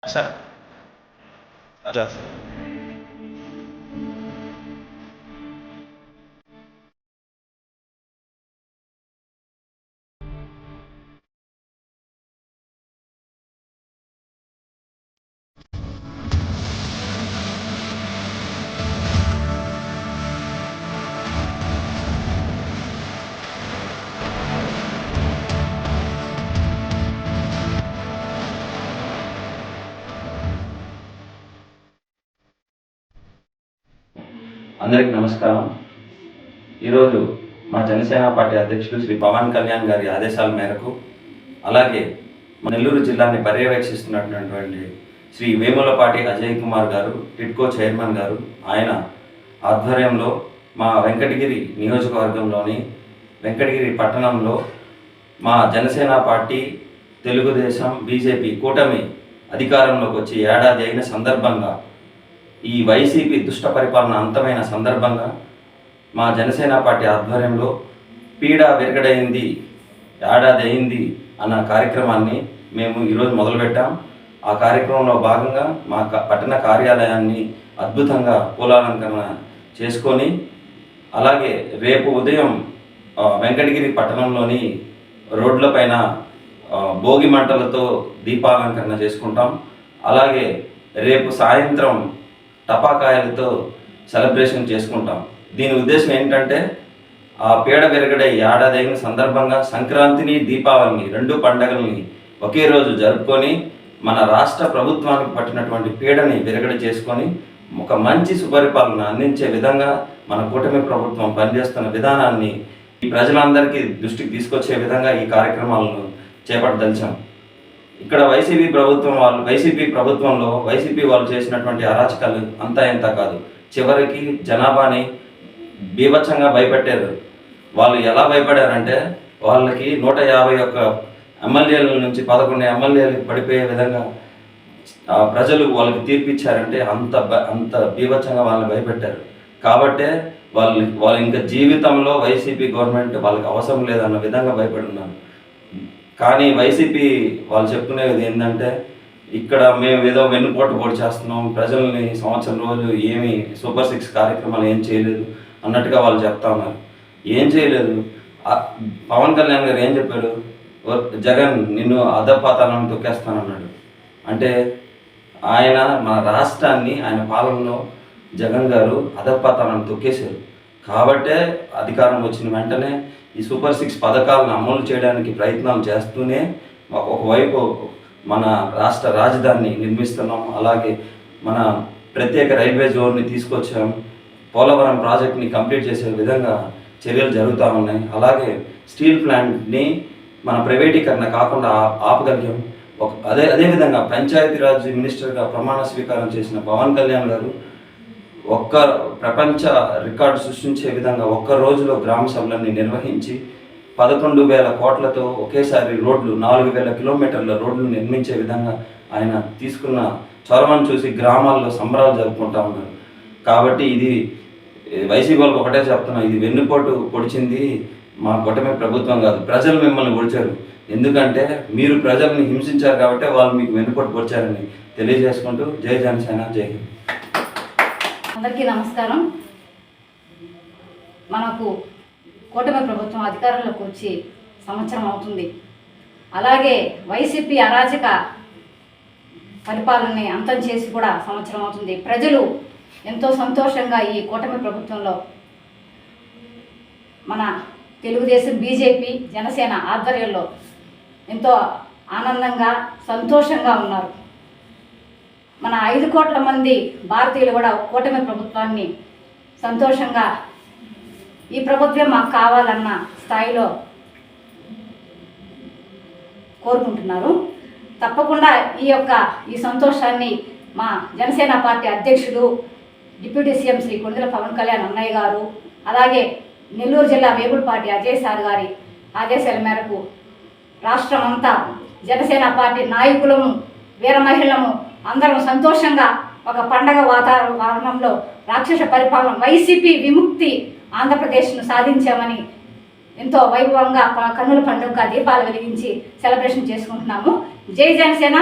What's that? Just. అందరికి నమస్కారం. ఈరోజు మా జనసేన పార్టీ అధ్యక్షులు శ్రీ పవన్ కళ్యాణ్ గారి ఆదేశాల మేరకు అలాగే మా నెల్లూరు జిల్లాని పర్యవేక్షిస్తున్నటువంటి శ్రీ వేములపాటి అజయ్ కుమార్ గారు టిడ్కో చైర్మన్ గారు ఆయన ఆధ్వర్యంలో మా వెంకటగిరి నియోజకవర్గంలోని వెంకటగిరి పట్టణంలో మా జనసేన పార్టీ తెలుగుదేశం బీజేపీ కూటమి అధికారంలోకి వచ్చి ఏడాది అయిన సందర్భంగా ఈ వైసీపీ దుష్ట పరిపాలన అంతమైన సందర్భంగా మా జనసేన పార్టీ ఆధ్వర్యంలో పీడ విరగడైంది ఏడాది అయింది అన్న కార్యక్రమాన్ని మేము ఈరోజు మొదలుపెట్టాం. ఆ కార్యక్రమంలో భాగంగా మా క- పట్టణ కార్యాలయాన్ని అద్భుతంగా పూలాలంకరణ చేసుకొని అలాగే రేపు ఉదయం వెంకటగిరి పట్టణంలోని రోడ్లపైన భోగి మంటలతో దీపాలంకరణ చేసుకుంటాం. అలాగే రేపు సాయంత్రం టపాకాయలతో సెలబ్రేషన్ చేసుకుంటాం. దీని ఉద్దేశం ఏంటంటే ఆ పీడ విరగడే ఏడాదైన సందర్భంగా సంక్రాంతిని దీపావళిని రెండు పండగల్ని ఒకే రోజు జరుపుకొని మన రాష్ట్ర ప్రభుత్వానికి పట్టినటువంటి పీడని విరగడ చేసుకొని ఒక మంచి సుపరిపాలన అందించే విధంగా మన కూటమి ప్రభుత్వం పనిచేస్తున్న విధానాన్ని ఈ ప్రజలందరికీ దృష్టికి తీసుకొచ్చే విధంగా ఈ కార్యక్రమాలను చేపట్టదలిచాం. ఇక్కడ వైసీపీ ప్రభుత్వం వాళ్ళు వైసీపీ ప్రభుత్వంలో వైసీపీ వాళ్ళు చేసినటువంటి అరాచకాలు అంతా ఇంత కాదు. చివరికి జనాభాని బీభత్సంగా భయపెట్టారు వాళ్ళు ఎలా భయపడారంటే వాళ్ళకి నూట యాభై ఒక్క ఎమ్మెల్యేల నుంచి పదకొండు ఎమ్మెల్యేలకు పడిపోయే విధంగా ఆ ప్రజలు వాళ్ళకి తీర్పిచ్చారంటే అంత అంత బీభత్సంగా వాళ్ళని భయపెట్టారు. కాబట్టే వాళ్ళు వాళ్ళు ఇంకా జీవితంలో వైసీపీ గవర్నమెంట్ వాళ్ళకి అవసరం లేదన్న విధంగా భయపడి కానీ వైసీపీ వాళ్ళు చెప్పుకునేది ఏంటంటే ఇక్కడ మేము ఏదో వెన్నుపోటు పోటు చేస్తున్నాం ప్రజల్ని సంవత్సరం రోజు ఏమి సూపర్ సిక్స్ కార్యక్రమాలు ఏం చేయలేదు అన్నట్టుగా వాళ్ళు చెప్తా ఉన్నారు. ఏం చేయలేదు. పవన్ కళ్యాణ్ గారు ఏం చెప్పాడు జగన్ నిన్ను అధపాతాలను తొక్కేస్తానన్నాడు. అంటే ఆయన మన రాష్ట్రాన్ని ఆయన పాలనలో జగన్ గారు అధపాతాలను తొక్కేశారు. కాబట్టే అధికారం వచ్చిన వెంటనే ఈ సూపర్ సిక్స్ పథకాలను అమలు చేయడానికి ప్రయత్నాలు చేస్తూనే ఒక- ఒకవైపు మన రాష్ట్ర రాజధానిని నిర్మిస్తున్నాం అలాగే మన ప్రత్యేక రైల్వే జోన్ని తీసుకొచ్చాం పోలవరం ప్రాజెక్ట్ని కంప్లీట్ చేసే విధంగా చర్యలు జరుగుతూ ఉన్నాయి. అలాగే స్టీల్ ప్లాంట్ని మన ప్రైవేటీకరణ కాకుండా ఆ- ఆపగలిగాం. ఒక అదే అదేవిధంగా పంచాయతీరాజ్ మినిస్టర్గా ప్రమాణ స్వీకారం చేసిన పవన్ కళ్యాణ్ గారు ఒక్క ప్రపంచ రికార్డు సృష్టించే విధంగా ఒక్క రోజులో గ్రామ సభలన్నీ నిర్వహించి పదకొండు వేల కోట్లతో ఒకేసారి రోడ్లు నాలుగు వేల కిలోమీటర్ల రోడ్లు నిర్మించే విధంగా ఆయన తీసుకున్న చొరవను చూసి గ్రామాల్లో సంబరాలు జరుపుకుంటా ఉన్నారు. కాబట్టి ఇది ఏ, వైసీపీ వాళ్ళకి ఒకటే చెప్తున్నా ఇది వెన్నుపోటు పొడిచింది మా కూటమి ప్రభుత్వం కాదు ప్రజలు మిమ్మల్ని పొడిచారు. ఎందుకంటే మీరు ప్రజల్ని హింసించారు కాబట్టి వాళ్ళు మీకు వెన్నుపోటు పొడిచారని తెలియజేసుకుంటూ జై జనసేన జై హింద్. అందరికీ నమస్కారం. మనకు కూటమి ప్రభుత్వం అధికారంలోకి వచ్చి సంవత్సరం అవుతుంది. అలాగే వైసీపీ అరాచక పరిపాలనని అంతం చేసి కూడా సంవత్సరం అవుతుంది. ప్రజలు ఎంతో సంతోషంగా ఈ కూటమి ప్రభుత్వంలో మన తెలుగుదేశం బీజేపీ జనసేన ఆధ్వర్యంలో ఎంతో ఆనందంగా సంతోషంగా ఉన్నారు. మన ఐదు కోట్ల మంది భారతీయులు కూడా కూటమి ప్రభుత్వాన్ని సంతోషంగా ఈ ప్రభుత్వం మాకు కావాలన్న స్థాయిలో కోరుకుంటున్నారు. తప్పకుండా ఈ యొక్క ఈ సంతోషాన్ని మా జనసేన పార్టీ అధ్యక్షుడు డిప్యూటీ సీఎం శ్రీ కొండల పవన్ కళ్యాణ్ అన్నయ్య గారు అలాగే నెల్లూరు జిల్లా వేగులపాటి అజయ్ సార్ గారి ఆదేశాల మేరకు రాష్ట్రం అంతా జనసేన పార్టీ నాయకులము వీర మహిళము అందరం సంతోషంగా ఒక పండగ వాతావరణంలో రాక్షస పరిపాలన వైసీపీ విముక్తి ఆంధ్రప్రదేశ్ను సాధించామని ఎంతో వైభవంగా కన్నుల పండుగ దీపాలు వెలిగించి సెలబ్రేషన్ చేసుకుంటున్నాము. జై జనసేన!